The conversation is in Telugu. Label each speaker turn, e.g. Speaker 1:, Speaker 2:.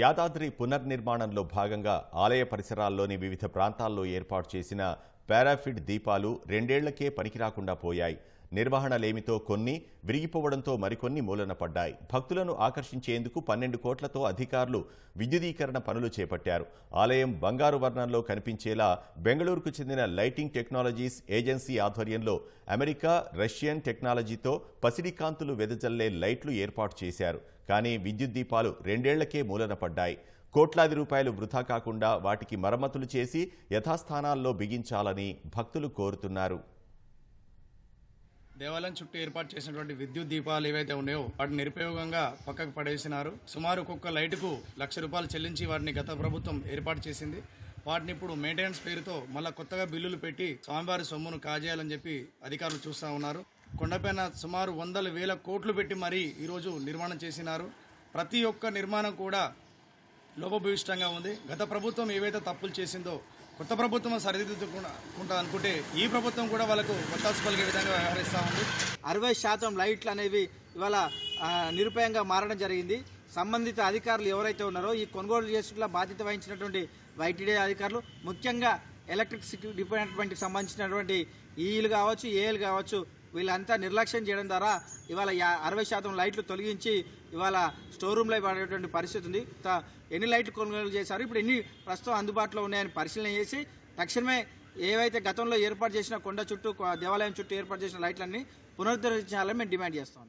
Speaker 1: యాదాద్రి పునర్నిర్మాణంలో భాగంగా ఆలయ పరిసరాల్లోని వివిధ ప్రాంతాల్లో ఏర్పాటు చేసిన పారాఫిడ్ దీపాలు రెండేళ్ళకే పనికిరాకుండా పోయాయి. నిర్వహణలేమితో కొన్ని విరిగిపోవడంతో మరికొన్ని మూలన పడ్డాయి. భక్తులను ఆకర్షించేందుకు పన్నెండు కోట్లతో అధికారులు విద్యుదీకరణ పనులు చేపట్టారు. ఆలయం బంగారు వర్ణంలో కనిపించేలా బెంగళూరుకు చెందిన లైటింగ్ టెక్నాలజీస్ ఏజెన్సీ ఆధ్వర్యంలో అమెరికా రష్యన్ టెక్నాలజీతో పసిడికాంతులు వెదజల్లే లైట్లు ఏర్పాటు చేశారు. కానీ విద్యుత్ దీపాలు రెండేళ్ళకే మూలన పడ్డాయి. కోట్లాది రూపాయలు వృధా కాకుండా వాటికి మరమ్మతులు చేసి యథాస్థానాల్లో బిగించాలని భక్తులు కోరుతున్నారు.
Speaker 2: దేవాలయం చుట్టూ ఏర్పాటు చేసినటువంటి విద్యుత్ దీపాలు ఏవైతే ఉన్నాయో వాటిని నిరుపయోగంగా పక్కకు పడేసినారు. సుమారు ఒక్కొక్క లైటుకు లక్ష రూపాయలు చెల్లించి వాటిని గత ప్రభుత్వం ఏర్పాటు చేసింది. వాటిని ఇప్పుడు మెయింటెనెన్స్ పేరుతో మళ్ళా కొత్తగా బిల్లులు పెట్టి స్వామివారి సొమ్మును కాజేయాలని చెప్పి అధికారులు చూస్తూ ఉన్నారు. కొండపైన సుమారు వందల వేల కోట్లు పెట్టి మరీ ఈరోజు నిర్మాణం చేసినారు. ప్రతి ఒక్క నిర్మాణం కూడా లోపభూయిష్టంగా ఉంది. గత ప్రభుత్వం ఏవైతే తప్పులు చేసిందో కొత్త ప్రభుత్వం సరిదిద్దుకుంటా అనుకుంటే ఈ ప్రభుత్వం కూడా వాళ్ళకు వత్తాసు పలికే విధంగా వ్యవహరిస్తూ ఉంది.
Speaker 3: అరవై శాతం లైట్లు అనేవి ఇవాళ నిరుపాయంగా నిరుపయంగా మారడం జరిగింది. సంబంధిత అధికారులు ఎవరైతే ఉన్నారో ఈ కొనుగోలు చేసుకున్న బాధ్యత వహించినటువంటి వైటీడీ అధికారులు ముఖ్యంగా ఎలక్ట్రిసిటీ డిపార్ట్మెంట్కి సంబంధించినటువంటి ఈలు కావచ్చు ఏలు కావచ్చు వీళ్ళంతా నిర్లక్ష్యం చేయడం ద్వారా ఇవాళ అరవై శాతం లైట్లు తొలగించి ఇవాళ స్టోర్ రూమ్లో పడేటువంటి పరిస్థితి ఉంది. త- ఎన్ని లైట్లు కొనుగోలు చేశారు? ఇప్పుడు ఎన్ని ప్రస్తుతం అందుబాటులో ఉన్నాయని పరిశీలన చేసి తక్షణమే ఏవైతే గతంలో ఏర్పాటు చేసిన కొండ చుట్టూ దేవాలయం చుట్టూ ఏర్పాటు చేసిన లైట్లన్నీ పునరుద్ధరించాలని మేము డిమాండ్ చేస్తాం.